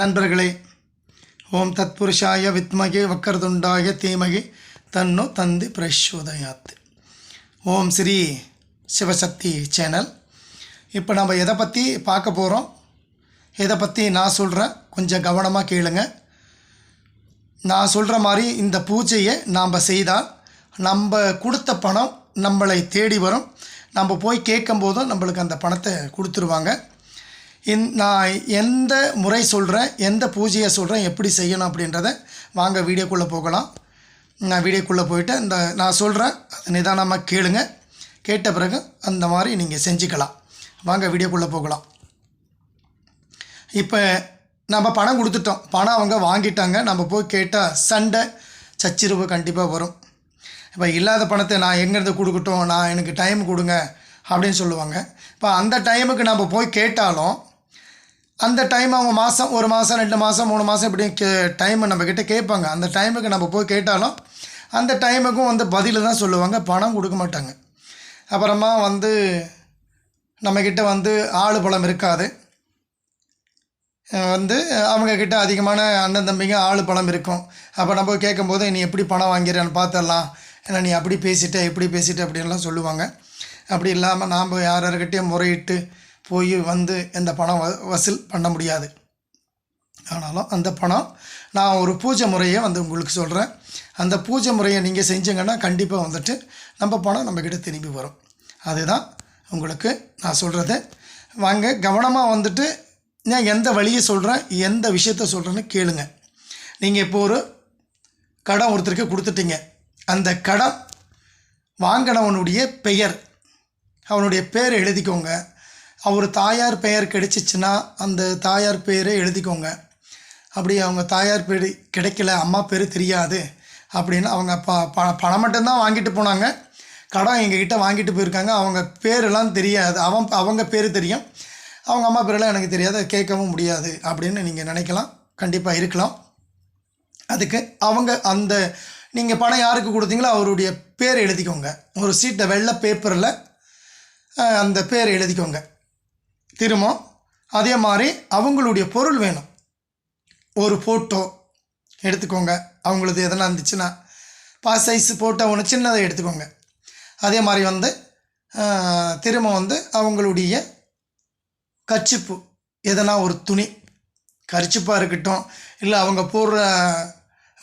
நண்பர்களே ஓம் தத்புருஷாய வித்மகே வக்கரதுண்டாய தீமகி தன்னு தந்தி பிரச்சோதயாத் ஓம் ஸ்ரீ சிவசக்தி சேனல். இப்போ நம்ம எதை பற்றி பார்க்க போகிறோம் எதை பற்றி நான் சொல்கிறேன் கொஞ்சம் கவனமாக கேளுங்க. நான் சொல்கிற மாதிரி இந்த பூஜையை நாம் செய்தால் நம்ம கொடுத்த பணம் நம்மளை தேடி வரும். நம்ம போய் கேட்கும்போதும் நம்மளுக்கு அந்த பணத்தை கொடுத்துருவாங்க. இந் நான் எந்த முறை சொல்கிறேன் எந்த பூஜையை சொல்கிறேன் எப்படி செய்யணும் அப்படின்றத வாங்க வீடியோக்குள்ளே போகலாம். நான் வீடியோக்குள்ளே போயிட்டு இந்த நான் சொல்கிறேன் அதை நிதானமாக கேளுங்க. கேட்ட பிறகு அந்த மாதிரி நீங்கள் செஞ்சுக்கலாம். வாங்க வீடியோக்குள்ளே போகலாம். இப்போ நம்ம பணம் கொடுத்துட்டோம். பணம் அவங்க வாங்கிட்டாங்க. நம்ம போய் கேட்டால் சண்டை சச்சிருவு கண்டிப்பாக வரும். இப்போ இல்லாத பணத்தை நான் எங்கேருந்து கொடுக்கட்டும்? நான் எனக்கு டைம் கொடுங்க அப்படின்னு சொல்லுவாங்க. இப்போ அந்த டைமுக்கு நம்ம போய் கேட்டாலும் அந்த டைம் அவங்க மாதம் ஒரு மாதம் ரெண்டு மாதம் மூணு மாதம் இப்படி கே டைம் நம்மக்கிட்ட கேட்பாங்க. அந்த டைமுக்கு நம்ம போய் கேட்டாலும் அந்த டைமுக்கும் வந்து பதில் தான் சொல்லுவாங்க. பணம் கொடுக்க மாட்டாங்க. அப்புறமா வந்து நம்மக்கிட்ட வந்து ஆளு பலம் இருக்காது. வந்து அவங்கக்கிட்ட அதிகமான அண்ணன் தம்பிங்க ஆளு பணம் இருக்கும். அப்போ நம்ம கேட்கும்போது நீ எப்படி பணம் வாங்கிறேன்னு பார்த்துடலாம் ஏன்னா நீ அப்படி பேசிட்ட இப்படி பேசிட்ட அப்படின்லாம் சொல்லுவாங்க. அப்படி இல்லாமல் நாம் யார் யார்கிட்டையும் முறையிட்டு போய் வந்து எந்த பணம் வ வசூல் பண்ண முடியாது. ஆனாலும் அந்த பணம் நான் ஒரு பூஜை முறையை வந்து உங்களுக்கு சொல்கிறேன் அந்த பூஜை முறையை நீங்கள் செஞ்சீங்கன்னா கண்டிப்பாக வந்துட்டு நம்ம பணம் நம்மக்கிட்ட திரும்பி வரும். அதுதான் உங்களுக்கு நான் சொல்கிறது வாங்க கவனமாக வந்துட்டு நான் எந்த வழியை சொல்கிறேன் எந்த விஷயத்த சொல்கிறேன்னு கேளுங்க. நீங்கள் இப்போ ஒரு கடன் ஒருத்தருக்கு கொடுத்துட்டீங்க. அந்த கடன் வாங்கினவனுடைய பெயர் அவனுடைய பேரை எழுதிக்கோங்க. அவர் தாயார் பெயர் கிடைச்சிச்சுன்னா அந்த தாயார் பேரை எழுதிக்கோங்க. அப்படி அவங்க தாயார் பேர் கிடைக்கல அம்மா பேர் தெரியாது அப்படின்னு அவங்க ப ப பணம் மட்டும்தான் வாங்கிட்டு போனாங்க. கடன் எங்ககிட்ட வாங்கிட்டு போயிருக்காங்க. அவங்க பேரெல்லாம் தெரியாது. அவன் அவங்க பேர் தெரியும். அவங்க அம்மா பேரெல்லாம் எனக்கு தெரியாது. கேட்கவும் முடியாது அப்படின்னு நீங்கள் நினைக்கலாம். கண்டிப்பாக இருக்கலாம். அதுக்கு அவங்க அந்த நீங்கள் பணம் யாருக்கு கொடுத்தீங்களோ அவருடைய பேர் எழுதிக்கோங்க. ஒரு சீட்டை வெள்ளை பேப்பரில் அந்த பேர் எழுதிக்கோங்க. திரும்ப அதே மாதிரி அவங்களுடைய பொருள் வேணும். ஒரு ஃபோட்டோ எடுத்துக்கோங்க. அவங்களது எதனா இருந்துச்சுன்னா பா சைஸ் ஃபோட்டோ ஒன்று சின்னதை எடுத்துக்கோங்க. அதே மாதிரி வந்து திரும்ப வந்து அவங்களுடைய கச்சிப்பு எதனா ஒரு துணி. கரிச்சிப்பாக இருக்கட்டும் இல்லை அவங்க போடுற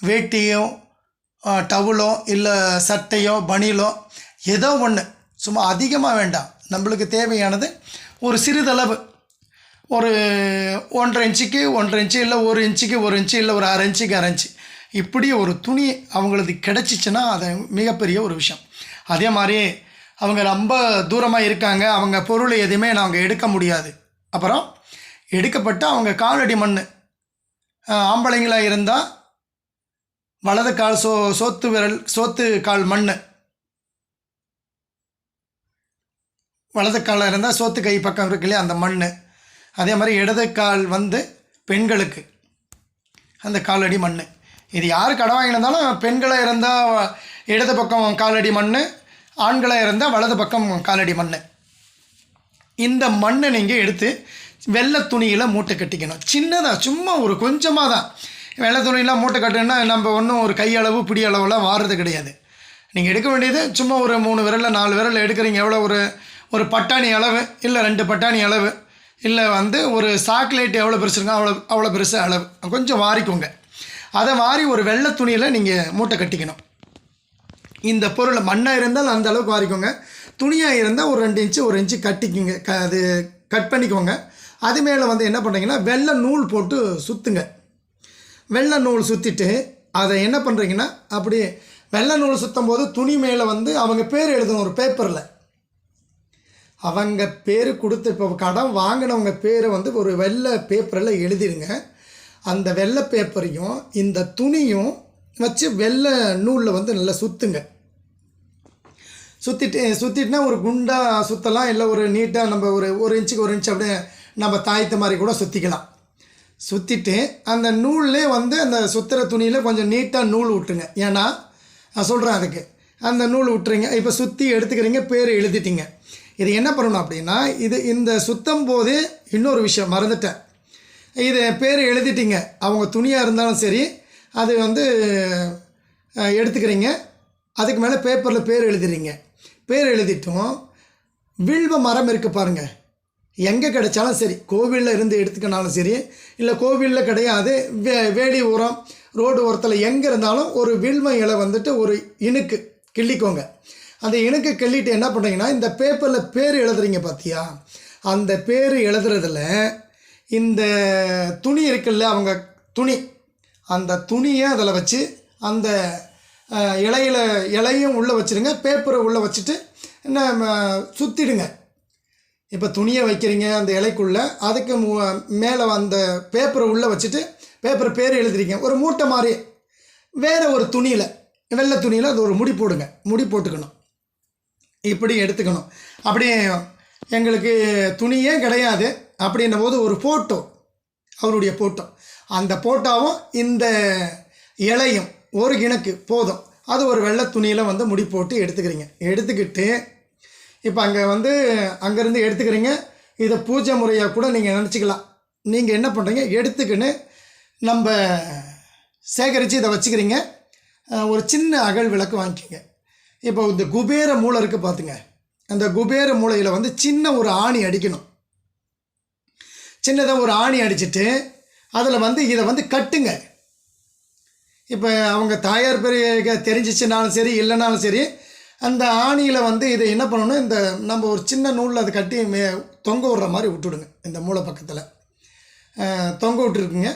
வேட்டியோ டவுலோ இல்லை சட்டையோ பனியலோ ஏதோ ஒன்று சும்மா அதிகமாக வேண்டாம். நம்மளுக்கு தேவையானது ஒரு சிறிதளவு. ஒரு ஒன்றரை இன்ச்சுக்கு ஒன்றரை இன்ச்சு இல்லை ஒரு இன்ச்சுக்கு ஒரு இன்ச்சு இல்லை ஒரு அரை இன்ச்சுக்கு அரை இன்ச்சு. இப்படி ஒரு துணி அவங்களுக்கு கிடச்சிச்சின்னா அது மிகப்பெரிய ஒரு விஷயம். அதே மாதிரி அவங்க ரொம்ப தூரமாக இருக்காங்க அவங்க பொருளை எதுவுமே நாங்கள் எடுக்க முடியாது. அப்புறம் எடுக்கப்பட்ட அவங்க காலடி மண் ஆம்பளைங்களாக இருந்தால் வலது கால் சோ சோத்து விரல் சோத்து கால் மண் வலது காலில் இருந்தால் சோத்து கை பக்கம் இருக்கு இல்லையா அந்த மண் அதே மாதிரி இடது கால் வந்து பெண்களுக்கு. அந்த காலடி மண் இது யார் கடை வாங்கினாலும் பெண்களாக இருந்தால் இடது பக்கம் காலடி மண் ஆண்களாக இருந்தால் வலது பக்கம் காலடி மண் இந்த மண்ணை நீங்கள் எடுத்து வெள்ளை துணியில் மூட்டை கட்டிக்கணும். சின்னதாக சும்மா ஒரு கொஞ்சமாக தான். வெள்ளை துணியெலாம் மூட்டை கட்டுன்னா நம்ம ஒன்றும் ஒரு கையளவு பிடி அளவுலாம் வாடுறது கிடையாது. நீங்கள் எடுக்க வேண்டியது சும்மா ஒரு மூணு விரலில் நாலு விரலில் எடுக்கிறீங்க. எவ்வளோ ஒரு ஒரு பட்டாணி அளவு இல்லை ரெண்டு பட்டாணி அளவு இல்லை வந்து ஒரு சாக்லேட் எவ்வளோ பெருசு இருக்கோ அவ்வளோ அவ்வளோ பெருசு அளவு. கொஞ்சம் வாரிக்கோங்க. அதை வாரி ஒரு வெள்ளை துணியில் நீங்கள் மூட்டை கட்டிக்கணும். இந்த பொருளை மண்ணாக இருந்தால் அந்த அளவுக்கு வாரிக்கோங்க. துணியாக இருந்தால் ஒரு ரெண்டு இன்ச்சு ஒரு இன்ச்சு கட்டிக்கிங்க. க அது கட் பண்ணிக்கோங்க. அது மேலே வந்து என்ன பண்ணுறீங்கன்னா வெள்ளை நூல் போட்டு சுற்றுங்க வெள்ளை நூல் சுற்றிட்டு அதை என்ன பண்ணுறீங்கன்னா அப்படியே வெள்ளை நூல் சுற்றும் போது துணி மேலே வந்து அவங்க பேர் எழுதணும் ஒரு பேப்பரில் அவங்க பேர் கொடுத்து இப்போ கடன் வாங்கினவங்க பேரை வந்து ஒரு வெள்ளை பேப்பரில் எழுதிடுங்க அந்த வெள்ளை பேப்பரையும் இந்த துணியும் வச்சு வெள்ளை நூலில் வந்து நல்லா சுற்றுங்க சுற்றிட்டு சுற்றிட்டுனா ஒரு குண்டாக சுற்றலாம் இல்லை ஒரு நீட்டாக நம்ம ஒரு ஒரு இன்ச்சுக்கு ஒரு இன்ச்சு அப்படியே நம்ம தாய்த்த மாதிரி கூட சுற்றிக்கலாம் சுற்றிட்டு அந்த நூல்லே வந்து அந்த சுற்றுற துணியில் கொஞ்சம் நீட்டாக நூல் விட்டுருங்க ஏன்னா நான் சொல்கிறேன் அதுக்கு. அந்த நூல் விட்டுறீங்க இப்போ சுற்றி எடுத்துக்கிறீங்க பேர் எழுதிட்டீங்க. இது என்ன பண்ணணும் அப்படின்னா இது இந்த சுத்தம் போது இன்னொரு விஷயம் மறந்துட்டேன். இது பேர் எழுதிட்டீங்க. அவங்க துணியாக இருந்தாலும் சரி அது வந்து எடுத்துக்கிறீங்க. அதுக்கு மேலே பேப்பரில் பேர் எழுதுறீங்க பேர் எழுதிட்டும். வில்வ மரம் இருக்குது பாருங்கள் எங்கே கிடைச்சாலும் சரி கோவிலில் இருந்து எடுத்துக்கினாலும் சரி இல்லை கோவிலில் கிடையாது வே வேலி ஓரம் ரோடு ஓரத்தில் எங்கே இருந்தாலும் ஒரு வில்வ இலை வந்துட்டு ஒரு இணுக்கு கிள்ளிக்கோங்க. அந்த இணுக்கை கிள்ளிட்டு என்ன பண்ணுறீங்கன்னா இந்த பேப்பரில் பேர் எழுதுறீங்க பார்த்தியா அந்த பேர் எழுதுறதுல இந்த துணி இருக்குல்ல அவங்க துணி. அந்த துணியை அதில் வச்சு அந்த இலையில் இலையும் உள்ளே வச்சுருங்க பேப்பரை உள்ளே வச்சுட்டு என்ன சுற்றிடுங்க இப்போ துணியை வைக்கிறீங்க அந்த இலைக்குள்ளே அதுக்கு மேலே அந்த பேப்பரை உள்ளே வச்சுட்டு பேப்பர் பேர் எழுதுறீங்க ஒரு மூட்டை மாதிரி வேறு ஒரு துணியில் வெள்ளை துணியில் அது ஒரு முடி போடுங்க. முடி போட்டுக்கணும். இப்படி எடுத்துக்கணும். அப்படியே எங்களுக்கு துணியே கிடையாது? அப்படின்னும் போது ஒரு ஃபோட்டோ அவருடைய ஃபோட்டோ அந்த ஃபோட்டோவும் இந்த இலையும் ஒரு கிணக்கு போதும். அது ஒரு வெள்ளை துணியில் வந்து முடி போட்டு எடுத்துக்கிறீங்க. எடுத்துக்கிட்டு இப்போ அங்கே வந்து அங்கேருந்து எடுத்துக்கிறீங்க. இதை பூஜை முறையாக கூட நீங்கள் நினச்சிக்கலாம். நீங்கள் என்ன பண்ணுறீங்க எடுத்துக்கின்னு நம்ம சேகரித்து இதை வச்சுக்கிறீங்க. ஒரு சின்ன அகல் விளக்கு வாங்கிக்கோங்க. இப்போ இந்த குபேர மூளை இருக்குது பார்த்துங்க அந்த குபேர மூளையில் வந்து சின்ன ஒரு ஆணி அடிக்கணும். சின்னதாக ஒரு ஆணி அடிச்சிட்டு அதில் வந்து இதை வந்து கட்டுங்க. இப்போ அவங்க தாயார் பெரிய தெரிஞ்சிச்சுனாலும் சரி இல்லைனாலும் சரி அந்த ஆணியில் வந்து இதை என்ன பண்ணணும் இந்த நம்ம ஒரு சின்ன நூலில் அதை கட்டி மே தொங்க விடுற மாதிரி விட்டுடுங்க இந்த மூளை பக்கத்தில். தொங்க விட்டுருக்குங்க.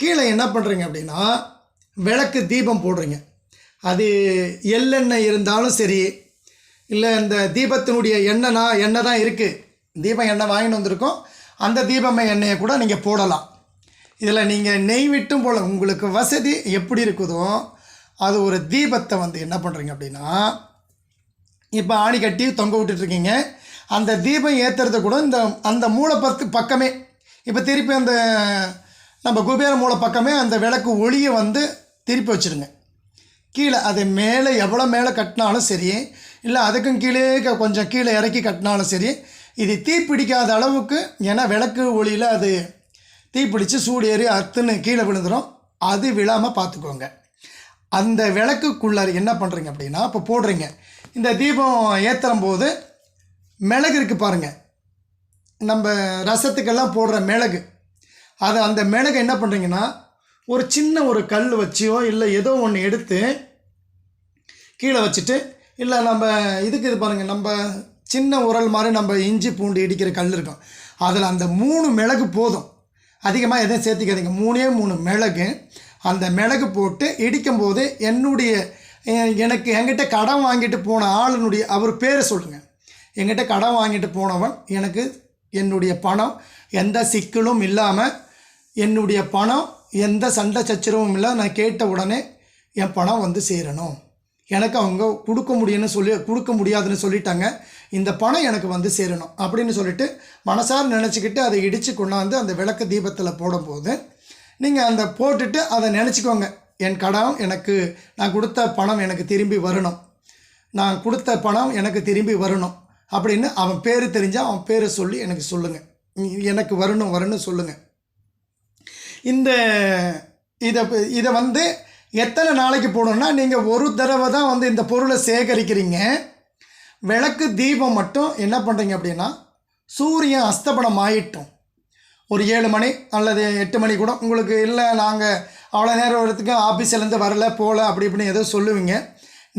கீழே என்ன பண்ணுறீங்க அப்படின்னா விளக்கு தீபம் போடுறீங்க. அது எள்ளெண்ணெய் இருந்தாலும் சரி இல்லை இந்த தீபத்தினுடைய எண்ணெய்னா எண்ணெய் தான் இருக்குது தீபம் எண்ணெய் வாங்கிட்டு வந்திருக்கோம். அந்த தீபமை எண்ணெயை கூட நீங்கள் போடலாம். இதில் நீங்கள் நெய் விட்டும் போல உங்களுக்கு வசதி எப்படி இருக்குதோ அது ஒரு தீபத்தை வந்து என்ன பண்ணுறீங்க அப்படின்னா இப்போ ஆணி கட்டி தொங்க விட்டுட்ருக்கீங்க. அந்த தீபம் ஏற்றுறது கூட இந்த அந்த மூளை பக்கமே இப்போ திருப்பி அந்த நம்ம குபேர மூளை பக்கமே அந்த விளக்கு ஒளியை வந்து திருப்பி வச்சுருங்க. கீழே அது மேலே எவ்வளோ மேலே கட்டினாலும் சரி இல்லை அதுக்கும் கீழே க- கொஞ்சம் கீழே இறக்கி கட்டினாலும் சரி இது தீப்பிடிக்காத அளவுக்கு ஏன்னா விளக்கு ஒளியில் அது தீப்பிடிச்சு சூடு ஏறி அத்துன்னு கீழே விழுந்துடும் அது விழாமல் பார்த்துக்கோங்க. அந்த விளக்குக்குள்ளார் என்ன பண்ணுறீங்க அப்படின்னா இப்போ போடுறீங்க. இந்த தீபம் ஏற்றும் போது மிளகு இருக்குது பாருங்கள் நம்ம ரசத்துக்கெல்லாம் போடுற மிளகு. அது அந்த மிளகு என்ன பண்ணுறீங்கன்னா ஒரு சின்ன ஒரு கல் வச்சியோ இல்லை ஏதோ ஒன்று எடுத்து கீழே வச்சுட்டு இல்லை நம்ம இதுக்கு இது பாருங்கள் நம்ம சின்ன உரல் மாதிரி நம்ம இஞ்சி பூண்டு இடிக்கிற கல் இருக்கும். அதில் அந்த மூணு மிளகு போதும். அதிகமாக எதையும் சேர்த்திக்காதீங்க. மூணே மூணு மிளகு. அந்த மிளகு போட்டு இடிக்கும்போது என்னுடைய எனக்கு என்கிட்ட கடன் வாங்கிட்டு போன ஆளுனுடைய அவர் பேரை சொல்லுங்கள் என்கிட்ட கடன் வாங்கிட்டு போனவன் எனக்கு என்னுடைய பணம் எந்த சிக்கலும் இல்லாமல் என்னுடைய பணம் எந்த சண்டை சச்சரவும் இல்லை நான் கேட்ட உடனே என் பணம் வந்து சேரணும். எனக்கு அவங்க கொடுக்க முடியும்னு சொல்லி கொடுக்க முடியாதுன்னு சொல்லிட்டாங்க. இந்த பணம் எனக்கு வந்து சேரணும் அப்படின்னு சொல்லிட்டு மனசார் நினச்சிக்கிட்டு அதை இடித்து கொண்டாந்து அந்த விளக்கு தீபத்தில் போடும்போது நீங்கள் அந்த போட்டுட்டு அதை நினச்சிக்கோங்க. என் கடன் எனக்கு நான் கொடுத்த பணம் எனக்கு திரும்பி வரணும். நான் கொடுத்த பணம் எனக்கு திரும்பி வரணும் அப்படின்னு அவன் பேர் தெரிஞ்சால் அவன் பேரை சொல்லி எனக்கு சொல்லுங்கள் எனக்கு வரணும் வரணும் சொல்லுங்கள் இந்த இதை இதை வந்து எத்தனை நாளைக்கு போடணும்னா நீங்கள் ஒரு தடவை தான் வந்து இந்த பொருளை சேகரிக்கிறீங்க. விளக்கு தீபம் மட்டும் என்ன பண்ணுறீங்க அப்படின்னா சூரியன் அஸ்தபனம் ஆயிட்டும். ஒரு ஏழு மணி அல்லது எட்டு மணி கூட உங்களுக்கு இல்லை நாங்கள் அவ்வளோ நேரம் வரத்துக்கு ஆஃபீஸ்லேருந்து வரல போகல அப்படி இப்படின்னு ஏதோ சொல்லுவீங்க.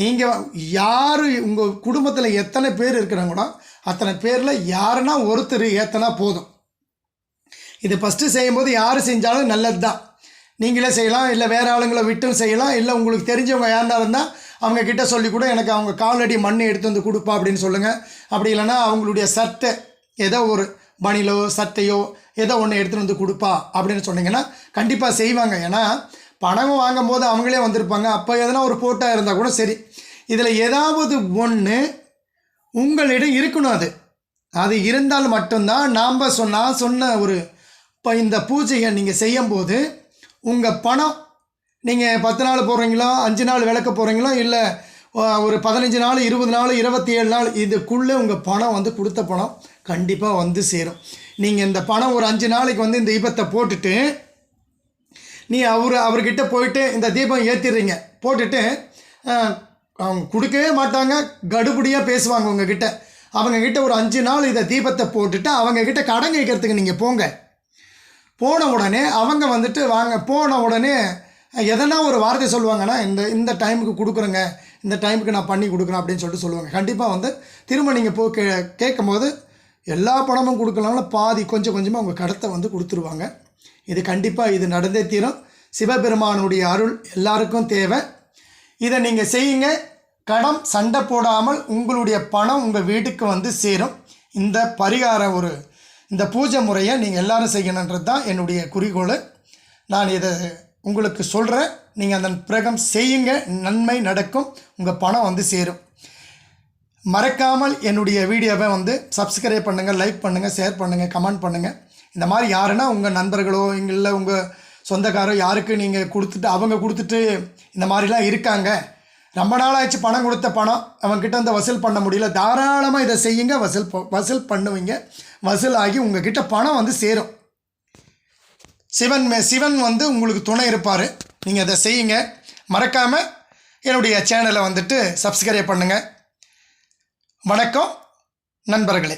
நீங்கள் யார் உங்கள் குடும்பத்தில் எத்தனை பேர் இருக்கிறாங்க கூட அத்தனை பேரில் யாருன்னா ஒருத்தர் ஏத்தனா போதும். இது ஃபஸ்ட்டு செய்யும்போது யார் செஞ்சாலும் நல்லது தான் நீங்களே செய்யலாம் இல்லை வேறு ஆளுங்களை விட்டும் செய்யலாம் இல்லை உங்களுக்கு தெரிஞ்சவங்க யாருனா இருந்தால் அவங்க கிட்ட சொல்லி கூட எனக்கு அவங்க காலடி மண் எடுத்து வந்து கொடுப்பா அப்படின்னு சொல்லுங்கள் அப்படி இல்லைன்னா அவங்களுடைய சட்டை ஏதோ ஒரு பனிலோ சட்டையோ ஏதோ ஒன்று எடுத்துகிட்டு வந்து கொடுப்பா அப்படின்னு சொன்னீங்கன்னா கண்டிப்பாக செய்வாங்க. ஏன்னா பணம் வாங்கும் போது அவங்களே வந்திருப்பாங்க. அப்போ எதனா ஒரு ஃபோட்டோ இருந்தால் கூட சரி. இதில் ஏதாவது ஒன்று உங்களிடம் இருக்கணும் அது. அது இருந்தால் மட்டும்தான் நாம் சொன்னால் சொன்ன ஒரு இப்போ இந்த பூஜையை நீங்கள் செய்யும்போது உங்கள் பணம் நீங்கள் பத்து நாள் போடுறீங்களோ அஞ்சு நாள் விளக்க போகிறீங்களோ இல்லை ஒரு பதினஞ்சு நாள் இருபது நாள் இருபத்தி ஏழு நாள் இதுக்குள்ளே உங்கள் பணம் வந்து கொடுத்த பணம் கண்டிப்பாக வந்து சேரும். நீங்கள் இந்த பணம் ஒரு அஞ்சு நாளைக்கு வந்து இந்த தீபத்தை போட்டுட்டு நீ அவர் அவர்கிட்ட போயிட்டு இந்த தீபம் ஏற்றிடுறீங்க போட்டுட்டு அவங்க கொடுக்கவே மாட்டாங்க கடுபடியாக பேசுவாங்க உங்ககிட்ட. அவங்கக்கிட்ட ஒரு அஞ்சு நாள் இதை தீபத்தை போட்டுட்டு அவங்கக்கிட்ட கடன் கேட்கறதுக்கு நீங்கள் போங்க. போன உடனே அவங்க வந்துட்டு வாங்க போன உடனே எதனா ஒரு வார்த்தை சொல்லுவாங்கன்னா இந்த இந்த டைமுக்கு கொடுக்குறேங்க இந்த டைமுக்கு நான் பண்ணி கொடுக்குறேன் அப்படின்னு சொல்லிட்டு சொல்லுவாங்க. கண்டிப்பாக வந்து திரும்ப நீங்கள் போ கே கேட்கும்போது எல்லா பணமும் கொடுக்கலாம்ல பாதி கொஞ்சம் கொஞ்சமாக உங்கள் கடத்தை வந்து கொடுத்துருவாங்க. இது கண்டிப்பாக இது நடந்தே தீரும். சிவபெருமானுடைய அருள் எல்லாருக்கும் தேவை. இதை நீங்கள் செய்யுங்க. கடன் சண்டை போடாமல் உங்களுடைய பணம் உங்கள் வீட்டுக்கு வந்து சேரும். இந்த பரிகார ஒரு இந்த பூஜை முறையை நீங்கள் எல்லாரும் செய்யணுன்றது தான் என்னுடைய குறிக்கோள். நான் இதை உங்களுக்கு சொல்கிறேன் நீங்கள் அதன் பிரகம் செய்யுங்க. நன்மை நடக்கும். உங்கள் பணம் வந்து சேரும். மறக்காமல் என்னுடைய வீடியோவை வந்து சப்ஸ்கிரைப் பண்ணுங்கள் லைக் பண்ணுங்கள் ஷேர் பண்ணுங்கள் கமெண்ட் பண்ணுங்கள் இந்த மாதிரி யாருன்னா உங்கள் நண்பர்களோ இல்லை உங்கள் சொந்தக்காரோ யாருக்கு நீங்கள் கொடுத்துட்டு அவங்க கொடுத்துட்டு இந்த மாதிரிலாம் இருக்காங்க. ரொம்ப நாளாச்சு பணம் கொடுத்த பணம். அவங்கக்கிட்ட வந்து வசூல் பண்ண முடியல. தாராளமாக இதை செய்யுங்க. வசூல் வசூல் பண்ணுவீங்க. வசூல் ஆகி உங்ககிட்ட பணம் வந்து சேரும். சிவன் மே சிவன் வந்து உங்களுக்கு துணை இருப்பார். நீங்கள் அதை செய்யுங்க. மறக்காமல் என்னுடைய சேனலை வந்துட்டு சப்ஸ்கிரைப் பண்ணுங்கள் வணக்கம். நண்பர்களே.